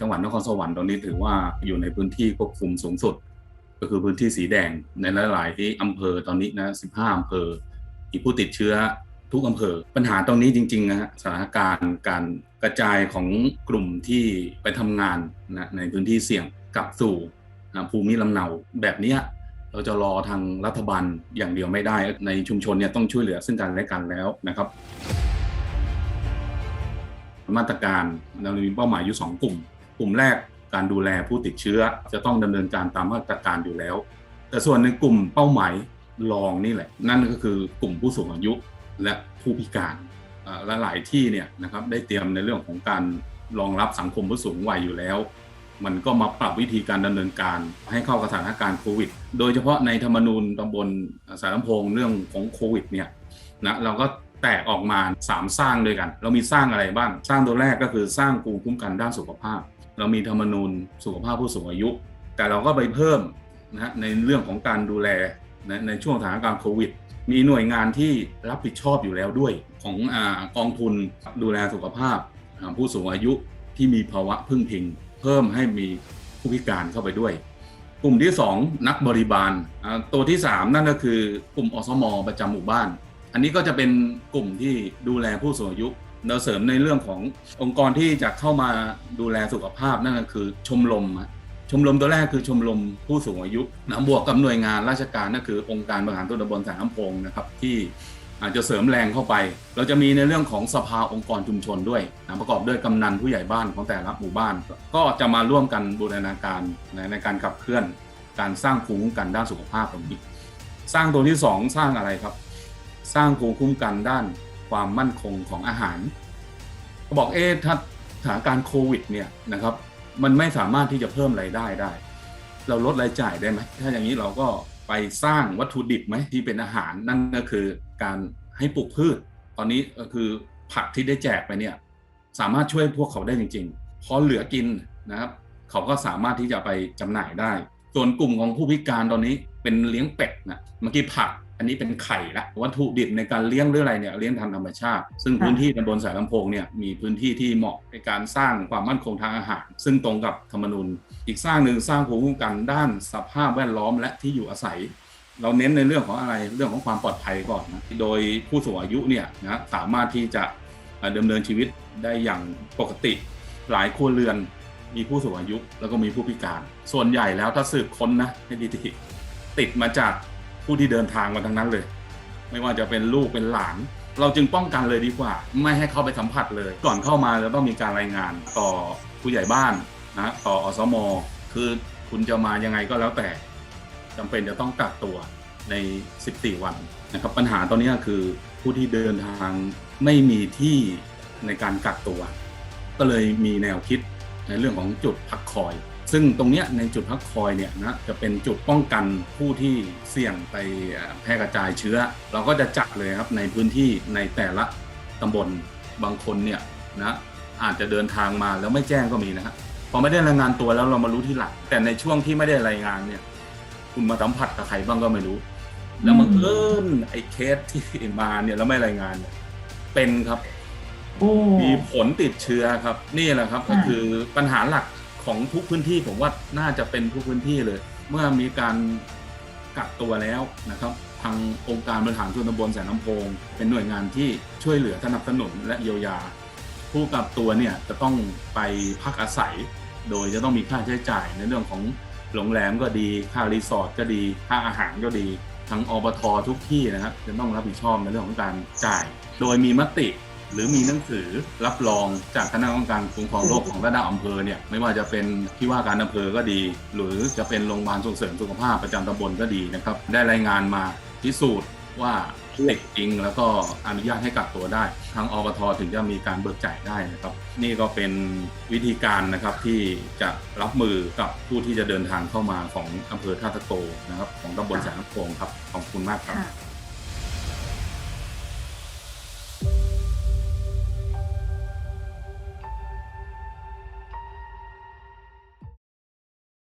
จังหวัดนครสวรรค์ตอนนี้ถือว่าอยู่ในพื้นที่ควบคุมสูงสุด ก็คือพื้นที่สีแดงในหลายๆที่อำเภอตอนนี้นะ15อำเภอมีผู้ติดเชื้อทุกอำเภอ ปัญหาตรงนี้จริงๆนะฮะสถานการณ์การกระจายของกลุ่มที่ไปทำงานนะในพื้นที่เสี่ยงกลับสู่นะภูมิลำเนาแบบนี้เราจะรอทางรัฐบาลอย่างเดียวไม่ได้ในชุมชนเนี่ยต้องช่วยเหลือซึ่งกันและกันแล้วนะครับ มาตรการเรามีเป้าหมายอยู่สองกลุ่ม กลุ่มแรกการดูแลผู้ติดเชื้อจะต้องดำเนินการตามมาตรการอยู่แล้ว แต่ส่วนในกลุ่มเป้าหมายรองนี่แหละ นั่นก็คือกลุ่มผู้สูงอายุและผู้พิการและหลายที่เนี่ยนะครับได้เตรียมในเรื่องของการรองรับสังคมผู้สูงวัยอยู่แล้ว มันก็มาปรับวิธีการดำเนินการให้เข้ากับสถานการณ์โควิด โดยเฉพาะในธรรมนูญตำบลสารลำโพงเรื่องของโควิดเนี่ยนะเราก็แตกออกมา3สร้างด้วยกัน เรามีสร้างอะไรบ้าง สร้างตัวแรกก็คือสร้างภูมิคุ้มกันด้านสุขภาพ เรามีธรรมนูญสุขภาพผู้สูงอายุ แต่เราก็ไปเพิ่มนะฮะในเรื่องของการดูแลนะในช่วงสถานการณ์โควิด มีหน่วยงานที่รับผิดชอบอยู่แล้วด้วย ของอกองทุนดูแลสุขภาพผู้สูงอายุที่มีภาวะพึ่งพิง เพิ่มให้มีผู้พิการเข้าไปด้วย กลุ่มที่ 2 นักบริบาล ตัวที่ 3 นั่นก็คือกลุ่มอสม ประจำหมู่บ้าน อันนี้ก็จะเป็นกลุ่มที่ดูแลผู้สูงอายุ เราเสริมในเรื่องขององค์กรที่จะเข้ามาดูแลสุขภาพนั่นก็คือชมรมชมรมตัวแรกคือชมรมผู้สูงอายุนะบวกกับหน่วยงานราชการนั่นคือองค์การบริหารส่วนตำบลสายน้ำพงนะครับที่อาจจะเสริมแรงเข้าไป เราจะมีในเรื่องของสภาองค์กรชุมชนด้วยนะประกอบด้วยกำนันผู้ใหญ่บ้านของแต่ละหมู่บ้าน ก็จะมาร่วมกันบูรณาการในในการขับเคลื่อน การสร้างภูมิคุ้มกันด้านสุขภาพตรงนี้ สร้างตัวที่สองสร้างอะไรครับ สร้างภูมิคุ้มกันด้าน ความมั่นคงของอาหาร บอกเอ๊ะถ้าสถานการณ์โควิดเนี่ยนะครับ มันไม่สามารถที่จะเพิ่มรายได้ได้ เราลดรายจ่ายได้ไหมถ้าอย่างนี้เราก็ไปสร้างวัตถุดิบไหมที่เป็นอาหารนั่นก็คือการให้ปลูกพืช ตอนนี้ก็คือผักที่ได้แจกไปเนี่ยสามารถช่วยพวกเขาได้จริงๆพอเหลือกินนะครับ เขาก็สามารถที่จะไปจำหน่ายได้ ส่วนกลุ่มของผู้พิการตอนนี้เป็นเลี้ยงเป็ดนะเมื่อกี้ผัก อันนี้เป็นไข่ละวัตถุดิบในการเลี้ยงหรืออะไรเนี่ยเลี้ยงทางธรรมชาติ ซึ่งพื้นที่ตำบลสายลำโพงเนี่ยมีพื้นที่ที่เหมาะในการสร้างความมั่นคงทางอาหาร ซึ่งตรงกับธรรมนูญอีกสร้างหนึ่งสร้างภูมิคุ้มกันด้านสภาพแวดล้อมและที่อยู่อาศัย เราเน้นในเรื่องของอะไรเรื่องของความปลอดภัยก่อนนะโดยผู้สูงอายุเนี่ยนะสามารถที่จะเอ่อดำเนินชีวิตได้อย่างปกติ หลายครัวเรือนมีผู้สูงอายุแล้วก็มีผู้พิการ ส่วนใหญ่แล้วถ้าสืบค้นนะให้ดีๆติดมาจาก ผู้ที่เดินทางมาทั้งนั้นเลย ไม่ว่าจะเป็นลูกเป็นหลาน เราจึงป้องกันเลยดีกว่า ไม่ให้เข้าไปสัมผัสเลย ก่อนเข้ามาเราต้องมีการรายงานต่อผู้ใหญ่บ้านนะต่ออสมคือคุณจะมายังไงก็แล้วแต่จำเป็นจะต้องกักตัวใน 14 วันนะครับ ปัญหาตอนนี้คือผู้ที่เดินทางไม่มีที่ในการกักตัว ก็เลยมีแนวคิดในเรื่องของจุดพักคอย ซึ่งตรงเนี้ยในจุดพักคอยเนี่ยนะจะเป็นจุดป้องกันผู้ที่เสี่ยงไปเอ่อแพร่กระจายเชื้อ เราก็จะจัดเลยครับในพื้นที่ในแต่ละตำบลบางคนเนี่ยนะอาจจะเดินทางมาแล้วไม่แจ้งก็มีนะฮะพอไม่ได้รายงานตัวแล้วเรามารู้ทีหลังแต่ในช่วงที่ไม่ได้รายงานเนี่ย คุณมาสัมผัสกับใครบ้างก็ไม่รู้ แล้วมันเอิญไอ้เคสที่มาเนี่ยแล้วไม่รายงานเนี่ยเป็นครับโอ้มีผลติดเชื้อครับ นี่แหละครับค่ะก็คือปัญหาหลัก ของทุกพื้นที่ผมว่าน่าจะเป็นทุกพื้นที่เลย เมื่อมีการกักตัวแล้วนะครับ ทางองค์การบริหารส่วนตำบลแสนลำโพง เป็นหน่วยงานที่ช่วยเหลือสนับสนุนและเยียวยา ผู้กักตัวเนี่ยจะต้องไปพักอาศัย โดยจะต้องมีค่าใช้จ่ายในเรื่องของโรงแรมก็ดีค่ารีสอร์ทก็ดีค่าอาหารก็ดีทั้งอบททุกที่นะครับจะต้องรับผิดชอบในเรื่องของการจ่าย โดยมีมติ หรือมีหนังสือรับรองจากคณะกรรมการคุ้มครองโรคของระดับอำเภอเนี่ยไม่ว่าจะเป็นที่ว่าการอำเภอก็ดี หรือจะเป็นโรงพยาบาลส่งเสริมสุขภาพประจำตำบลก็ดีนะครับได้รายงานมาพิสูจน์ว่าติดจริงแล้วก็อนุญาตให้กักตัวได้ ทางอบทถึงจะมีการเบิกจ่ายได้นะครับ นี่ก็เป็นวิธีการนะครับที่จะรับมือกับผู้ที่จะเดินทางเข้ามาของอำเภอท่าตะโกนะครับของตำบลแสนโพงครับขอบคุณมากครับ